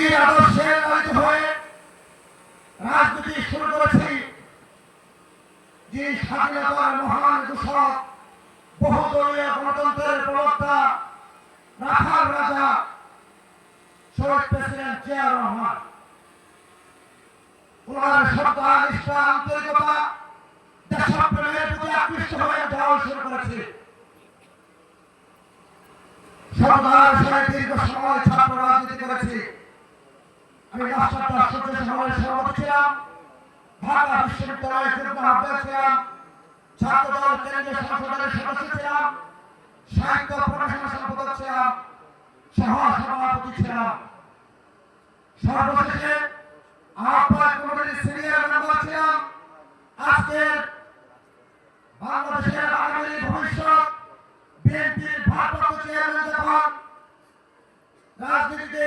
গান্ধীজির আদর্শে লালিত হয়ে রাজনীতি শুরু করেছি। যিনি স্বাধীনতার মহান দূষক বহুদলীয় গণতন্ত্রের প্রবক্তা রাখাল রাজা, শহীদ প্রেসিডেন্ট জিয়া রহমান। ওনার শ্রদ্ধা নিষ্ঠা আন্তরিকতা দেশপ্রেমের প্রতি আকৃষ্ট হয়ে যাওয়া শুরু করেছি। সরকার সাথে দীর্ঘ সময় ছাত্র রাজনীতি করেছি। আমি রাষ্ট্রটা সূর্য সমাবেশ সভাপতি ছিলাম, ঢাকা বিশ্ববিদ্যালয়ের ছাত্র দল কেন্দ্রীয় সংসদের সদস্য ছিলাম, সাহিত্য প্রকাশনা সম্পাদক ছিলাম সহ সভাপতি ছিলাম। সর্বশেষে আহ্বায়ক কমিটির সিনিয়র মেম্বার ছিলাম। আজকের ভবিষ্যৎ বিএনপির ভারপ্রাপ্ত চেয়ারম্যান যখন রাজনীতিতে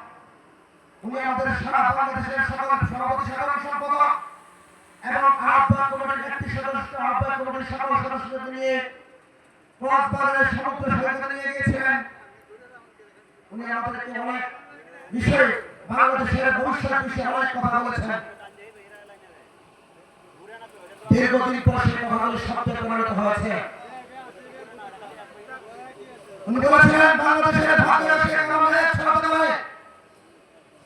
উনি আমাদের সারা বাংলাদেশের সকল সভাপতি, সাধারণ সম্পাদক এবং পর ভাগ্যে শেখ আমাদের ছাড়াতে হবে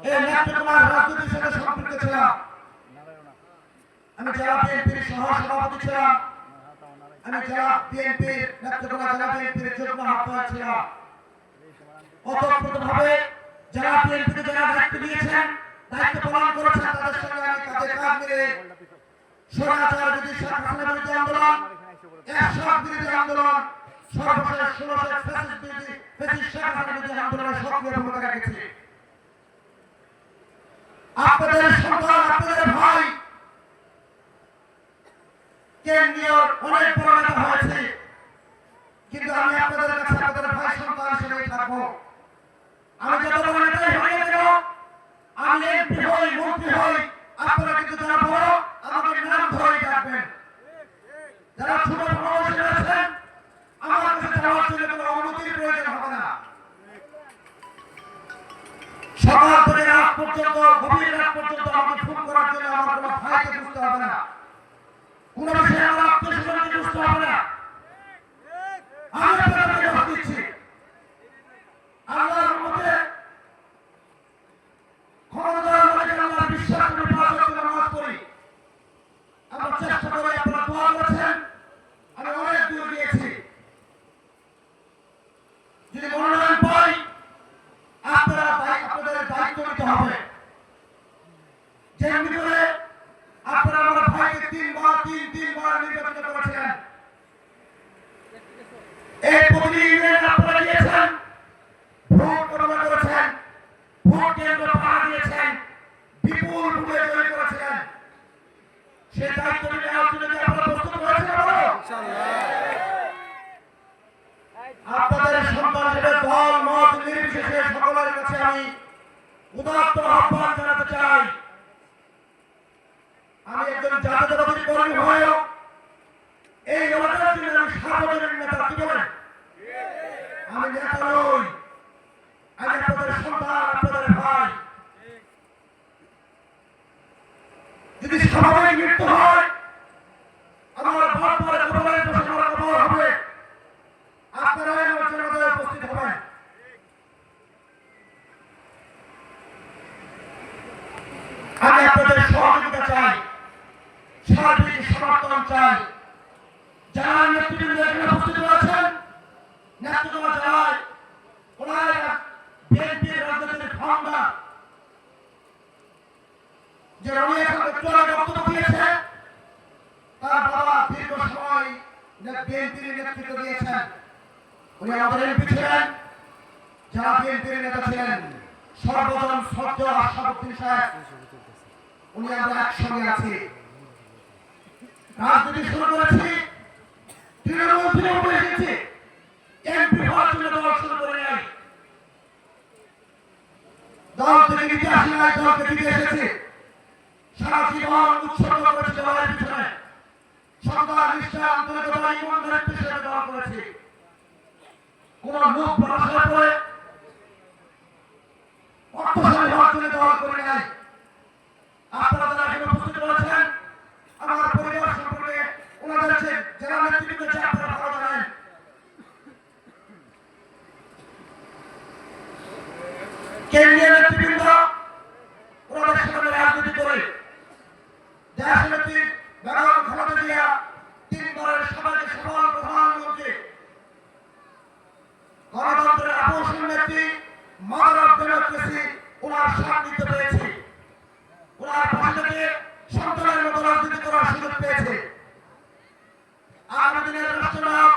এই নেতৃত্বমার রাজনীতির সাথে আমি জেলা বিএনপির সহ ছিলাম। আমি জেলা বিএনপির নেতৃত্বমা জেলা বিএনপির যুগ্ম আহ্বায়ক ছিলাম। অতপ্রতভাবে যারা বিএনপিকে যারা দায়িত্ব দিয়েছেন, দায়িত্ব পালন আন্দোলন, এরশাদ বিরোধী আন্দোলন, সর্বশেষ ষোলশেষ ফ্যাসিস্ট বিরোধী সক্রিয় ভূমিকা রেখেছি। আপনাদের পর্যন্ত, গভীর রাত পর্যন্ত আমাকে ফোন করার জন্য আমার কোনো ভাইকে বুঝতে হবে না। কোনো বিষয়ে আমার আত্মীয় বুঝতে হবে না। উনি আমরা একসঙ্গে আছি। রাজনীতি শুরু করেছি। তৃণমূল এসেছে। এমপি হওয়ার জন্য শুরু করে নাই। দল থেকে নিতে আসে নাই, দলকে দিতে করেছে দলের করে অর্থশালী হওয়ার জন্য করে নাই। গণতন্ত্রের আপসীন নেত্রী মাদার অফ ডেমোক্রেসি ওনার সাথ নিতে পেরেছি। ওনার পাশে থেকে সন্তানের মতো রাজনীতি করার সুযোগ পেয়েছে। আগামী দিনের রাষ্ট্রনায়ক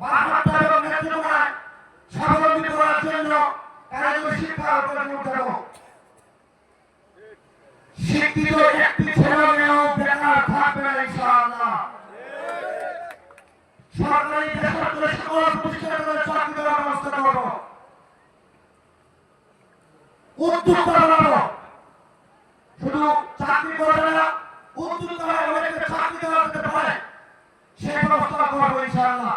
মানবতা এবং ন্যায্যতায় স্বাবলম্বী করার জন্য কারিগরি শিক্ষা প্রদান করতে হবে শিক্ষিত একটি ছেলে মেয়েও বেকার থাকবে না ইনশাআল্লাহ সরকারি বেসরকারি সকল প্রতিষ্ঠানগুলো চাকরি দেওয়ার ব্যবস্থা করব উদ্যোক্তা বানাবো শুধু চাকরি করবে না উদ্যোক্তা অনেকে চাকরি দেওয়া যেতে পারে। সেই ব্যবস্থা করব ইনশাআল্লাহ।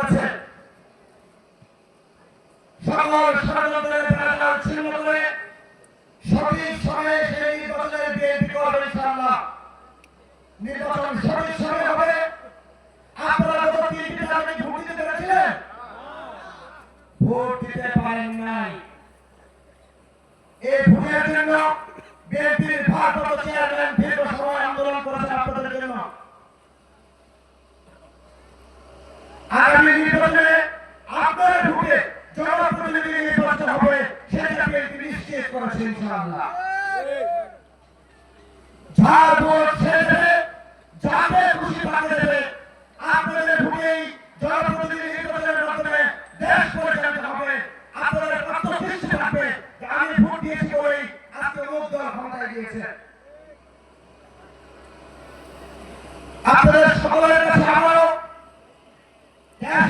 দল ক্ষমতায় গিয়েছে আপনাদের সকলের কাছে আমারও দেশ